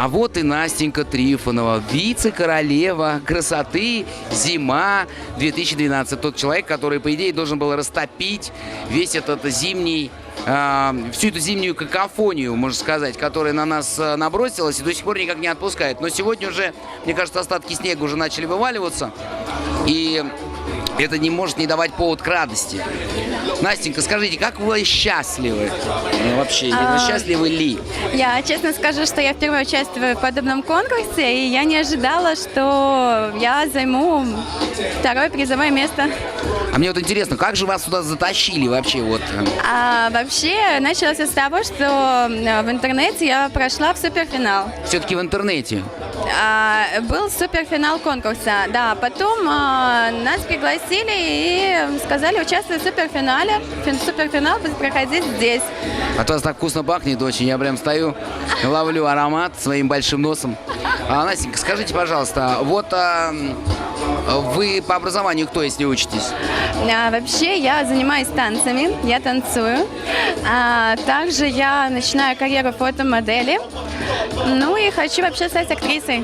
А вот и Настенька Трифонова, вице-королева красоты «Зима 2012». Тот человек, который, по идее, должен был растопить весь этот зимний э, всю эту зимнюю какофонию, можно сказать, которая на нас э, набросилась и до сих пор никак не отпускает. Но сегодня уже, мне кажется, остатки снега уже начали вываливаться. И это не может не давать повод к радости. Настенька, скажите, как вы счастливы? Ну, вообще, А, вы счастливы ли? Я честно скажу, что я впервые участвую в подобном конкурсе, и я не ожидала, что я займу второе призовое место. А мне вот интересно, как же вас сюда затащили вообще? Вот, А вообще началось с того, что э, в интернете я прошла в суперфинал. все-таки в интернете. А, был суперфинал конкурса, да. Потом а, нас пригласили и сказали участвовать в суперфинале. Фин- Суперфинал будет проходить здесь. От вас так вкусно пахнет очень. Я прям стою, ловлю аромат своим большим носом. А, Настенька, скажите, пожалуйста, вот а, вы по образованию кто, если учитесь? А, вообще я занимаюсь танцами, я танцую. А, также я начинаю карьеру фотомодели. Ну и хочу вообще стать актрисой.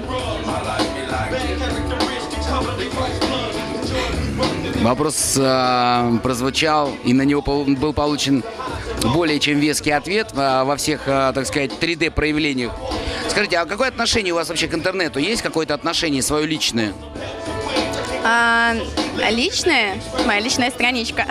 Вопрос а, прозвучал, и на него был получен более чем веский ответ а, во всех, а, так сказать, 3D-проявлениях. Скажите, а какое отношение у вас вообще к интернету? Есть какое-то отношение свое личное? А, личная, моя личная страничка.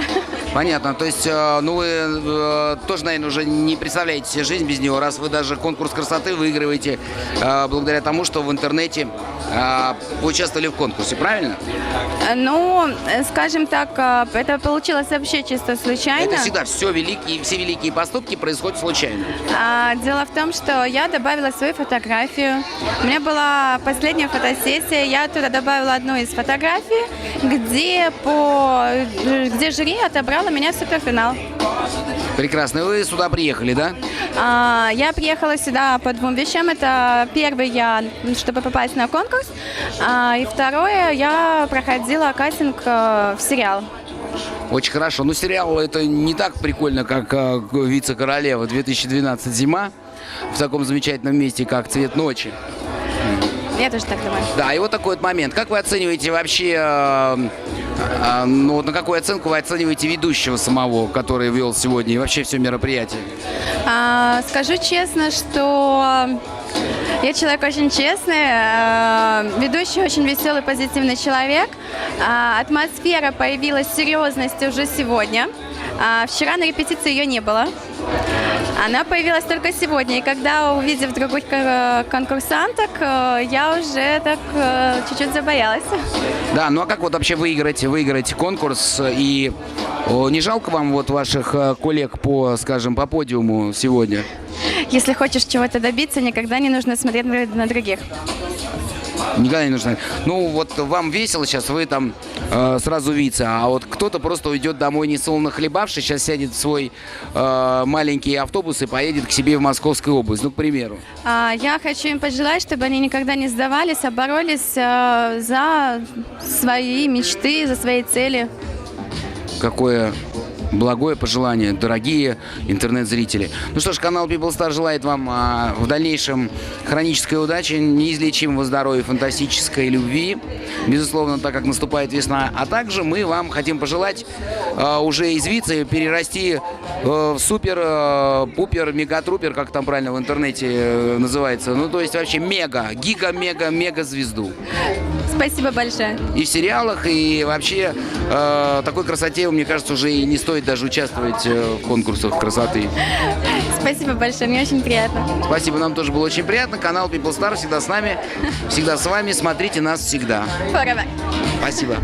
Понятно. То есть, э, ну вы э, тоже, наверное, уже не представляете себе жизнь без него, раз вы даже конкурс красоты выигрываете э, благодаря тому, что в интернете вы участвовали в конкурсе, правильно? Ну, скажем так, это получилось вообще чисто случайно. Это всегда все великие, все великие поступки происходят случайно. А, дело в том, что я добавила свою фотографию. У меня была последняя фотосессия, я туда добавила одну из фотографий, где по где жюри отобрала меня в суперфинал. Прекрасно. Вы сюда приехали, да? А, я приехала сюда по двум вещам. Это первый я, чтобы попасть на конкурс, а, и второе я проходила кастинг э, в сериал. Очень хорошо. Ну, сериал это не так прикольно, как э, «Вице-королева 2012 зима» в таком замечательном месте, как «Цвет ночи». Я тоже так думаю. Да, и вот такой вот момент. Как вы оцениваете вообще, э, э, ну, вот на какую оценку вы оцениваете ведущего самого, который вел сегодня и вообще все мероприятие? А, скажу честно, что я человек очень честный, а, ведущий очень веселый, позитивный человек. А, атмосфера появилась серьезности уже сегодня. А, вчера на репетиции ее не было. Она появилась только сегодня, и когда, увидев других э, конкурсанток, э, я уже так э, чуть-чуть забоялась. Да, ну а как вот вообще выиграть, выиграть конкурс? И не жалко вам вот ваших коллег по, скажем, по подиуму сегодня? Если хочешь чего-то добиться, никогда не нужно смотреть на других. Никогда не нужно. Ну вот вам весело сейчас, вы там э, сразу вице, а вот кто-то просто уйдет домой не солоно хлебавший, сейчас сядет в свой э, маленький автобус и поедет к себе в Московскую область, ну, к примеру. А, Я хочу им пожелать, чтобы они никогда не сдавались, а боролись э, за свои мечты, за свои цели. Какое благое пожелание, дорогие интернет-зрители. Ну что ж, канал People Star желает вам а, в дальнейшем хронической удачи, неизлечимого здоровья, фантастической любви, безусловно, так как наступает весна. А также мы вам хотим пожелать а, уже из вице перерасти э, в супер, э, как там правильно в интернете э, называется. Ну, то есть вообще мега, гига-мега-мега звезду. Спасибо большое. И в сериалах, и вообще э, такой красоте, мне кажется, уже и не стоит даже участвовать э, в конкурсах красоты. Спасибо большое, мне очень приятно. Спасибо, нам тоже было очень приятно. Канал People Star всегда с нами, всегда с вами. Смотрите нас всегда. Forever. Спасибо.